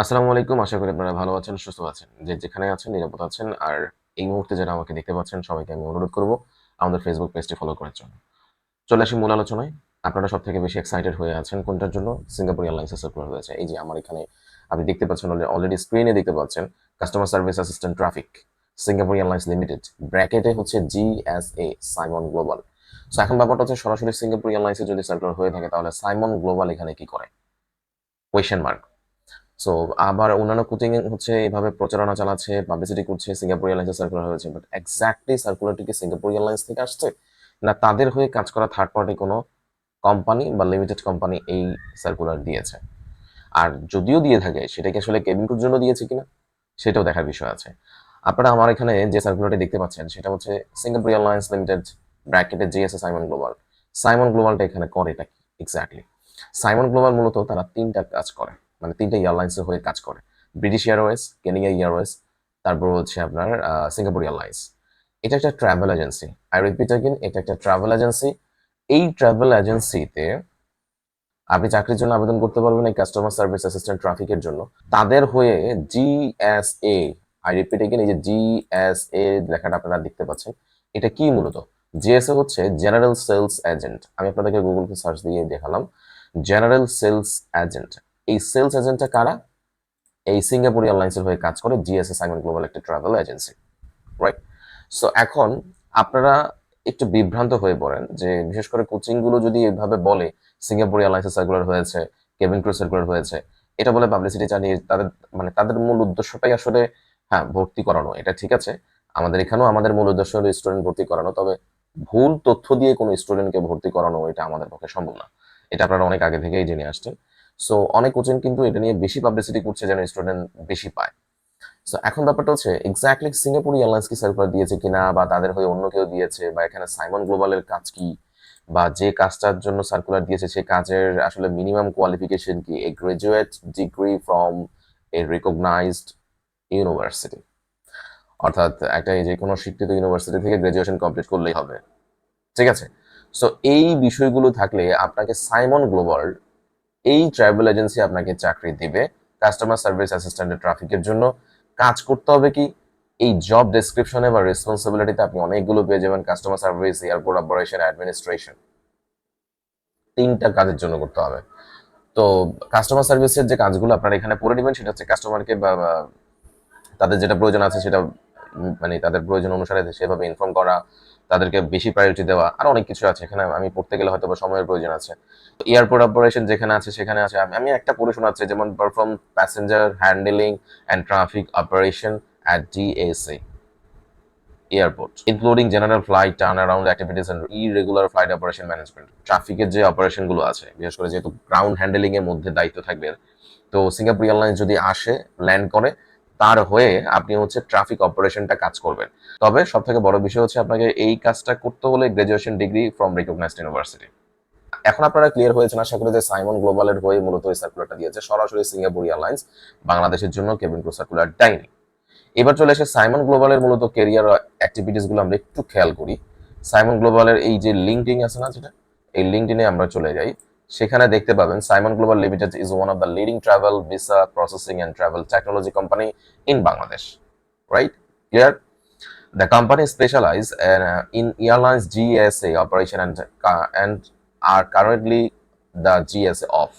আসসালামু আলাইকুম। আশা করি আপনারা ভালো আছেন, সুস্থ আছেন, যে যেখানে আছেন, নিরাপদ আছেন। আর এই মুহূর্তে যারা আমাকে দেখতে পাচ্ছেন, সবাইকে আমি অনুরোধ করব আমাদের ফেসবুক পেজটি ফলো করার জন্য। চলে আসি মূল আলোচনায়। আপনারা সব থেকে বেশি এক্সাইটেড হয়ে আছেন কোনটার জন্য? সিঙ্গাপুর এয়ারলাইন্সে সার্কুলার হয়েছে। এই যে আমার এখানে আপনি দেখতে পাচ্ছেন অলরেডি স্ক্রিনে দেখতে পাচ্ছেন customer service assistant traffic Singapore airlines limited ব্র্যাকেটে হচ্ছে জিএসএ সাইমন গ্লোবাল সো এখন ব্যাপারটা হচ্ছে সরাসরি সিঙ্গাপুর এয়ারলাইন্সে যদি সার্কুলার হয়ে থাকে, তাহলে সাইমন গ্লোবাল এখানে কি করে? কোয়েশ্চেন মার্ক সো আবার অন্যান্য কোচিং হচ্ছে এভাবে প্রচারণা চালাচ্ছে পাবলিসিটি করছে সিঙ্গাপুর এয়ারলাইন্সের সার্কুলার হয়েছে। বাট এক্স্যাক্টলি সার্কুলারটি কি সিঙ্গাপুর এয়ারলাইন্স থেকে আসছে না তাদের হয়ে কাজ করা থার্ড পার্টি কোনো কোম্পানি বা লিমিটেড কোম্পানি এই সার্কুলার দিয়েছে। আর যদিও দিয়ে থাকে সেটা কি আসলে কেবিন ক্রুর জন্য দিয়েছে কিনা, সেটাও দেখার বিষয় আছে। আপনারা আমার এখানে যে সার্কুলারটি দেখতে পাচ্ছেন, সেটা হচ্ছে সিঙ্গাপুর এয়ারলাইন্স লিমিটেড ব্র্যাকেটে জিএসএ সাইমন গ্লোবাল সাইমন গ্লোবালটা এখানে করে এটা কি? এক্স্যাক্টলি সাইমন গ্লোবাল মূলত তারা তিনটা কাজ করে। মানে তিনটা এয়ারলাইন্সের হয়ে কাজ করে। ব্রিটিশ এয়ারওয়েজ কেনিয়া এয়ারওয়েজ তারপর হচ্ছে আপনার সিঙ্গাপুর এয়ারলাইন্স এটা একটা travel agency I repeat again এটা একটা ট্রাভেল এজেন্সি এই ট্রাভেল এজেন্সিতে আপনি চাকরির জন্য আবেদন করতে পারবেন এই কাস্টমার সার্ভিস অ্যাসিস্ট্যান্ট ট্রাফিকের জন্য। তাদের হয়ে জিএসএ আই রিপিট এগেন এই যে জিএসএ লেখাটা আপনারা দেখতে পাচ্ছেন, এটা কি মূলত? জিএসএ হচ্ছে জেনারেল সেলস এজেন্ট আমি আপনাদেরকে গুগলকে সার্চ দিয়ে দেখালাম। জেনারেল সেলস এজেন্ট এই সেলস এজেন্টটা কারা? এই সিঙ্গাপুর এয়ারলাইন্সের হয়ে কাজ করে জিএসএ সাইমন গ্লোবাল একটা ট্রাভেল এজেন্সি রাইট সো এখন আপনারা একটু বিভ্রান্ত হয়ে পড়েন যে বিশেষ করে কোচিংগুলো যদি এভাবে বলে, সিঙ্গাপুর এয়ারলাইন্সের সার্কুলার হয়েছে কেবিন ক্রু সার্কুলার হয়েছে, এটা বলে পাবলিসিটি চালিয়ে তাদের মানে তাদের মূল উদ্দেশ্যটাই আসলে হ্যাঁ ভর্তি করানো, এটা ঠিক আছে। আমাদের এখানেও আমাদের মূল উদ্দেশ্য হলো স্টুডেন্ট ভর্তি করানো, তবে ভুল তথ্য দিয়ে কোনো স্টুডেন্টকে ভর্তি করানো, এটা আমাদের পক্ষে সম্ভব না। এটা আপনারা অনেক আগে থেকেই জেনে আসছেন। সো অনেক কোচিং কিন্তু এটা নিয়ে বেশি পাবলিসিটি করছে যেন স্টুডেন্ট বেশি পায়। সো এখন ব্যাপারটা হচ্ছে এক্স্যাক্টলি সিঙ্গাপুর এয়ারলাইন্স কি সার্কুলার দিয়েছে কিনা বা তাদের হয়ে অন্য কেউ দিয়েছে বা এখানে সাইমন গ্লোবালের কাজ কি বা যে কাজটার জন্য সার্কুলার দিয়েছে সেই কাজের আসলে মিনিমাম কোয়ালিফিকেশন কি? A graduate degree from a recognised university অর্থাৎ একটা যে কোনো শিক্ষিত ইউনিভার্সিটি থেকে গ্রাজুয়েশন কমপ্লিট করলেই হবে। ঠিক আছে? সো এই বিষয়গুলো থাকলে আপনাকে সাইমন গ্লোবাল এই ট্রাভেল এজেন্সি আপনাকে চাকরি দিবে কাস্টমার সার্ভিস অ্যাসিস্ট্যান্টের ট্রাফিকের জন্য। কাজ করতে হবে কি? এই জব ডেসক্রিপশনে বা রেসপন্সিবিলিটিতে আপনি অনেকগুলো পেয়ে যাবেন customer service airport operation administration তিনটা কাজের জন্য করতে হবে। তো কাস্টমার সার্ভিসের যে কাজগুলো আপনারা এখানে পড়ে নেবেন, সেটা হচ্ছে কাস্টমারকে বা তাদের যেটা প্রয়োজন আছে সেটা মানে তাদের প্রয়োজন অনুসারে সেভাবে ইনফর্ম করা, তাদেরকে বেশি প্রায়োরিটি দেওয়া, আর অনেক কিছু আছে। এখানে আমি পড়তে গেলে হয়তো বা সময়ের প্রয়োজন আছে। তো এয়ারপোর্ট অপারেশন যেখানে আছে, সেখানে আছে। আমি একটা পড়ে শোনাচ্ছি, যেমন perform passenger handling and traffic operation at DSA airport including general flight turn around activities and irregular flight operation management ট্রাফিকের যে অপারেশনগুলো আছে, বিশেষ করে যেহেতু গ্রাউন্ড হ্যান্ডেলিংয়ের মধ্যে দায়িত্ব থাকবে, তো সিঙ্গাপুর এয়ারলাইন্স যদি আসে ল্যান্ড করে তার হয়ে আপনি হচ্ছে ট্রাফিক অপারেশনটা কাজ করবেন। তবে সব থেকে বড় বিষয় হচ্ছে আপনাকে এই কাজটা করতে হলে graduation degree from recognised university এখন আপনারা ক্লিয়ার হয়েছেন, আশা করি যে সাইমন গ্লোবালের হয়ে মূলত এই সার্কুলারটা দিয়েছে। সরাসরি সিঙ্গাপুর এয়ারলাইন্স, বাংলাদেশের জন্য কেবিন ক্রু সার্কুলার দেয়নি। এবার চলে এসে সাইমন গ্লোবালের মূলত কেরিয়ার অ্যাক্টিভিটিসগুলো আমরা একটু খেয়াল করি। সাইমন গ্লোবালের এই যে লিঙ্কডিং আছে না যেটা? এই লিঙ্কডিনে আমরা চলে যাই। সেখানে দেখতে পাবেন Simon global limited is one of the leading travel visa processing and travel technology company in Bangladesh right clear The company specialize uh, in airlines GSA operation and are currently the GSA off.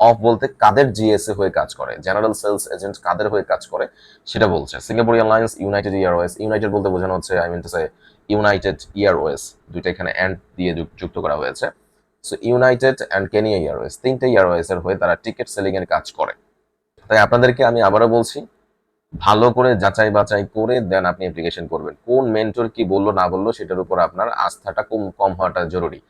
Off বলতে কাদের GSA হয়ে কাজ করে? General sales agent কাদের হয়ে কাজ করে? সেটা বলছে। Singapore airlines United Airways United বলতে বোঝানো হচ্ছে I mean to say United Airways দুইটা এখানে অ্যান্ড দিয়ে যুক্ত করা হয়েছে। So United and Kenya Airways তিনটে এয়ারওয়েজের হয়ে তারা টিকিট সেলিং এর কাজ করে। তাই আপনাদেরকে আমি আবারও বলছি, ভালো করে যাচাই বাছাই করে দেন আপনি অ্যাপ্লিকেশন করবেন। কোন মেন্টর কি বলল, না বলল, সেটার উপর আপনার আস্থাটা কম কম হওয়াটা জরুরি।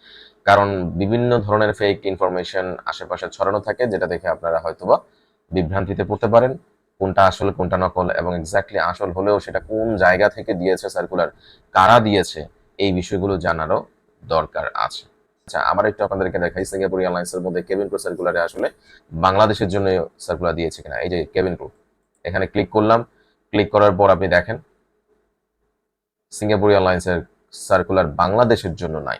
কারণ বিভিন্ন ধরনের ফেক ইনফরমেশন আশেপাশে ছড়ানো থাকে, যেটা দেখে আপনারা হয়তোবা বিভ্রান্তিতে পড়তে পারেন। কোনটা আসল, কোনটা নকল এবং এক্স্যাক্টলি আসল হলেও সেটা কোন জায়গা থেকে দিয়েছে সার্কুলার কারা দিয়েছে, এই বিষয়গুলো জানারও দরকার আছে। আচ্ছা আবার একটু আপনাদেরকে দেখাই সিঙ্গাপুর এয়ারলাইন্সের মধ্যে কেবিন ক্রু সার্কুলারে আসলে বাংলাদেশের জন্য সার্কুলার দিয়েছে কিনা? এই যে কেবিন ক্রু এখানে ক্লিক করলাম ক্লিক করার পর আপনি দেখেন সিঙ্গাপুর এয়ারলাইন্সের সার্কুলার বাংলাদেশের জন্য নাই।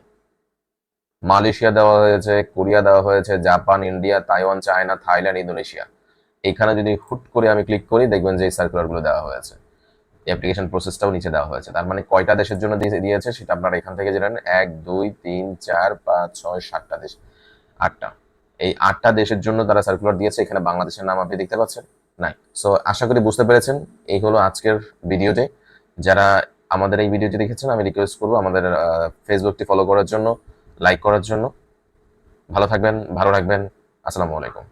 মালয়েশিয়া দেওয়া হয়েছে, কোরিয়া দেওয়া হয়েছে, Japan, India, Taiwan, China, Thailand, Indonesia. এখানে যদি হুট করে আমি ক্লিক করি, দেখবেন যে এই সার্কুলারগুলো দেওয়া হয়েছে। অ্যাপ্লিকেশন প্রসেসটাও নিচে দেওয়া হয়েছে। তার মানে কয়টা দেশের জন্য দিয়ে- দিয়েছে সেটা আপনারা এখান থেকে জেনে এক, দুই, তিন, চার, পাঁচ, ছয়, সাতটা দেশ। আটটা। এই আটটা দেশের জন্য তারা সার্কুলার দিয়েছে। এখানে বাংলাদেশের নাম আপনি দেখতে পাচ্ছেন? নাই। সো আশা করি বুঝতে পেরেছেন। এই হলো আজকের ভিডিওতে। যারা আমাদের এই ভিডিওটি দেখেছেন, আমি রিকোয়েস্ট করব আমাদের ফেসবুকটি ফলো করার জন্য লাইক করার জন্য। ভালো থাকবেন, ভালো রাখবেন। আসসালামু আলাইকুম।